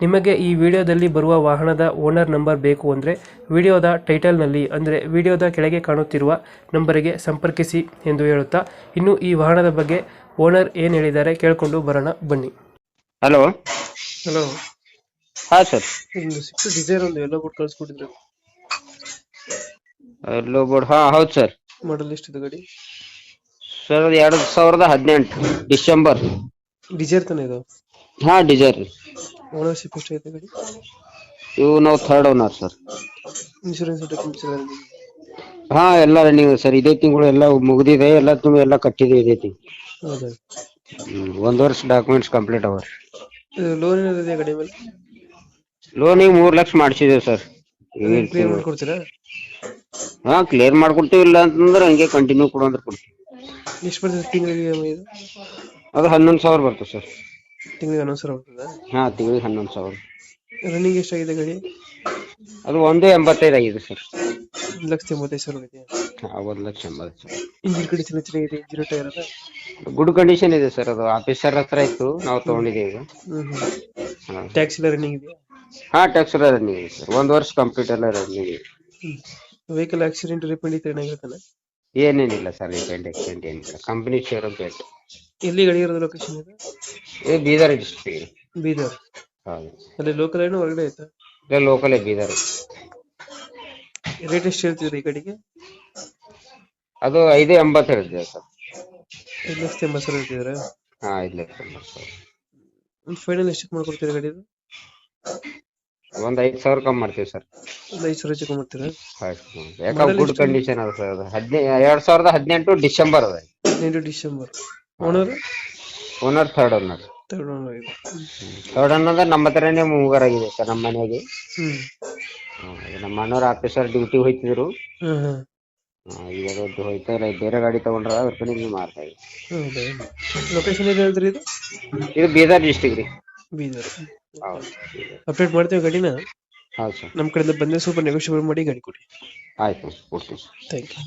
ನಿಮಗೆ ಈ ವಿಡಿಯೋದಲ್ಲಿ ಬರುವ ವಾಹನದ ಓನರ್ ನಂಬರ್ ಬೇಕು ಅಂದರೆ ವಿಡಿಯೋದ ಟೈಟಲ್ನಲ್ಲಿ ಅಂದರೆ ವಿಡಿಯೋದ ಕೆಳಗೆ ಕಾಣುತ್ತಿರುವ ನಂಬರಿಗೆ ಸಂಪರ್ಕಿಸಿ ಎಂದು ಹೇಳುತ್ತಾ ಇನ್ನು ಈ ವಾಹನದ ಬಗ್ಗೆ ಓನರ್ ಏನು ಹೇಳಿದ್ದಾರೆ ಕೇಳಿಕೊಂಡು ಬರೋಣ ಬನ್ನಿ. ಹಲೋ. ಹಲೋ. ಹಾ ಸರ್. ಒಂದು ಸಿಕ್ಸ್ ಡಿಸೈರ್ ಒಂದು ಎಲ್ಲೋ ಬೋರ್ಡ್ ಕಳಿಸ್ಕೊಟ್ಟಿದ್ರು. ಎಲ್ಲೋ ಬೋರ್ಡ್ ಹಾ ಹೌದು ಸರ್. ಮಾಡಲ್ ಎಷ್ಟಿದೆ ಗಾಡಿ? ಸರ್ ಎರಡು ಸಾವಿರದ ಹದಿನೆಂಟು ಡಿಸೆಂಬರ್. ಡಿಸೈರ್ ತಾನೇ ಇದು? ಹಾ ಡಿಸೈರ್ ಎಷ್ಟೈತೆ ಗಾಡಿ? ಇವು ನಾವು third owner sir insurance documents ಹಾ ಎಲ್ಲ ರನ್ನಿಂಗ್ ಸರ್ ಇದೇ ತಿಂಗಳು ಎಲ್ಲ ಮುಗ್ದಿದೆ ಎಲ್ಲ ತುಂಬ ಎಲ್ಲ ಕಟ್ಟಿದೆ ಇದೇ ತಿಂಗಳು. ಹೌದಾ? ಹ್ಮ್, ಒಂದ್ ವರ್ಷ ಡಾಕ್ಯುಮೆಂಟ್ಸ್ ಕಂಪ್ಲೀಟ್ ಅವರ್. ಲೋನ್ ಏನಾದ್ರು ಇದೆಯಾ ಗಾಡಿ ಮೇಲೆ? ಲೋನ್ ಈಗ ಮೂರ್ ಲಕ್ಷ ಮಾಡಿಸಿದೇವೆ ಸರ್ ಕ್ಲಿಯರ್ ಮಾಡ್ಕೊಡ್ತೀರಾ ಹಾ ಕ್ಲಿಯರ್ ಮಾಡ್ಕೊಡ್ತೀವಿ ಇಲ್ಲ ಅಂತಂದ್ರೆ ಹಂಗೆ ಕಂಟಿನ್ಯೂ ಕೊಡು ಅಂದ್ರೆ ಕೊಡ್ತೀವಿ. ಎಷ್ಟು ಬರ್ತದೆ ತಿಂಗಳಿಗೆ ಇ ಎಂ ಐ ಇದು? ಅದು ಹನ್ನೊಂದು ಸಾವಿರ ಬರ್ತದೆ ಸರ್ ತಿಂಗಳಿಗೆ ಹನ್ನೊಂದು ಸಾವಿರ ಬರ್ತದೆ ಹಾ ತಿಂಗಳಿಗೆ ಹನ್ನೊಂದು ಸಾವಿರ. ರನ್ನಿಂಗ್ ಎಷ್ಟಾಗಿದೆ ಗಾಡಿ? ಅದು ಒಂದು ಎಂಬತ್ತೈದು ಆಗಿದೆ ಸರ್. ಒಂದು ಲಕ್ಷದ ಎಂಬತ್ತೈದು ಸಾವಿರ ಇದೆ ಒಂದು ಲಕ್ಷ ಎಂಬತ್ತು ಸಾವಿರ. ಇಂಜಿನ್ ಕಂಡೀಷನ್ ಚೆನ್ನಾಗಿದೆ ಜೀರೋ ಟೈರ್ ಅದ? ಗುಡ್ ಕಂಡೀಷನ್ ಇದೆ ಸರ್ ಅದು. ಆಫೀಸರ್ ಹತ್ರ ಇತ್ತು ನಾವು ತಗೊಂಡಿದ್ದೀವಿ ಈಗ. ಹಾ. ಟ್ಯಾಕ್ಸ್ ಎಲ್ಲ ರನ್ನಿಂಗ್ ಇದೆಯಾ? ಹಾ ಟ್ಯಾಕ್ಸ್ ರನ್ನಿಂಗ್ ಇದೆ ಸರ್. ಒಂದು ವರ್ಷ ಕಂಪ್ಲೀಟ್ ಎಲ್ಲ ರನ್ನಿಂಗ್ ಇದೆ. ವೆಹಿಕಲ್ ಆಕ್ಸಿಡೆಂಟ್ ರಿಪೇಂಡ್ ಇತ್ತು ಏನಾಗಿರ್ತಾನೆ ಏನೇನಿಲ್ಲ ಸರ್ ರಿಪೇಂಟ್ ಎಕ್ಸಿಡೆಂಟ್ ಏನಿಲ್ಲ. ಕಂಪನಿ ಶೇರ್ ಪೇಟ್ ಎಲ್ಲಿ ಗಾಡಿ ಇರೋದು ಲೊಕೇಶನ್ ಇದೆ? ಏ ಬೀದರ್ ಡಿಸ್ಟ್ರಿಕ್ಟ್ ಬೀದರ್. ಹೌದು. ಅಲ್ಲಿ ಲೋಕಲ್ ಏನೋ ಹೊರಗಡೆ ಆಯ್ತಾ ಇಲ್ಲ ಲೋಕಲ್ ಬೀದರ್. ರೇಟ್ ಎಷ್ಟು ಹೇಳ್ತಿದ್ರಿ ಈ ಕಡೆಗೆ? ಅದು ಐದು ಎಂಬತ್ತು ಸರ್. ಐದು ಲಕ್ಷದ ಎಂಬತ್ತು ಸಾವಿರ ಹೇಳ್ತಿದ್ರೆ ಹಾ ಐದು ಲಕ್ಷ ಎಂಬತ್ತು ಸಾವಿರ ಒಂದು ಫೈನಲ್ ಎಷ್ಟು ಮಾಡ್ಕೊಡ್ತೀರಾ ಗಾಡಿದು ಒಂದ್ ಐದು ಸಾವಿರ ಕಮ್ಮಿ ಮಾಡ್ತೀವಿ ಸರ್. ಒಂದು ಐದು ಸಾವಿರ ಚಿಕ್ಕ ಮಾಡ್ತೀರಾ? ಆಯ್ತು ಯಾಕಂದ್ರೆ ಗುಡ್ ಕಂಡೀಷನ್ ಅದ ಸರ್ ಅದು. ಹದಿನೈ ಎರಡ್ ಸಾವಿರದ ಹದಿನೆಂಟು ಡಿಸೆಂಬರ್ ಅದ. ಹದಿನೆಂಟು December. Owner owner third owner third owner ಇದೆ ಥರ್ಡ್ ನಮ್ಮ ಹತ್ರನೇ ಮೂವರ್ ಆಗಿದೆ ಸರ್ ನಮ್ಮ ಮನೆಗೆ. ಹ್ಮ್. ನಮ್ಮ ಅಣ್ಣವ್ರ ಆಫೀಸರ್ ಡ್ಯೂಟಿ ಹೋಯ್ತಿದ್ರು ಹ್ಮ್ ಹ್ಮ್. ಅದು ಹೋಯ್ತಾ ಇಲ್ಲ ಬೇರೆ ಗಾಡಿ ತಗೊಂಡ್ರ ಅದ್ರ ಕಡೆ ನೀವು ಮಾಡ್ತಾ ಇದ್ದೀವಿ ಹೌದಾ? ಲೊಕೇಶನ್ ಏನು ಹೇಳ್ತೀರಿ ಇದು? ಇದು ಬೀದರ್ ಡಿಸ್ಟಿಕ್ ರೀ. ಬೀದರ್. ಹೌದು. ಅಪ್ಡೇಟ್ ಮಾಡ್ತೀವಿ ಗಾಡಿನ. ಹೌದು ಸರ್. ನಮ್ಮ ಕಡೆಯಿಂದ ಬಂದರೆ ಸ್ವಲ್ಪ ನೆಗೋಷಿಯೇಟ್ ಮಾಡಿ ಗಾಡಿ ಕೊಡಿ. ಆಯ್ತು ಕೊಡ್ತೀನಿ. Thank you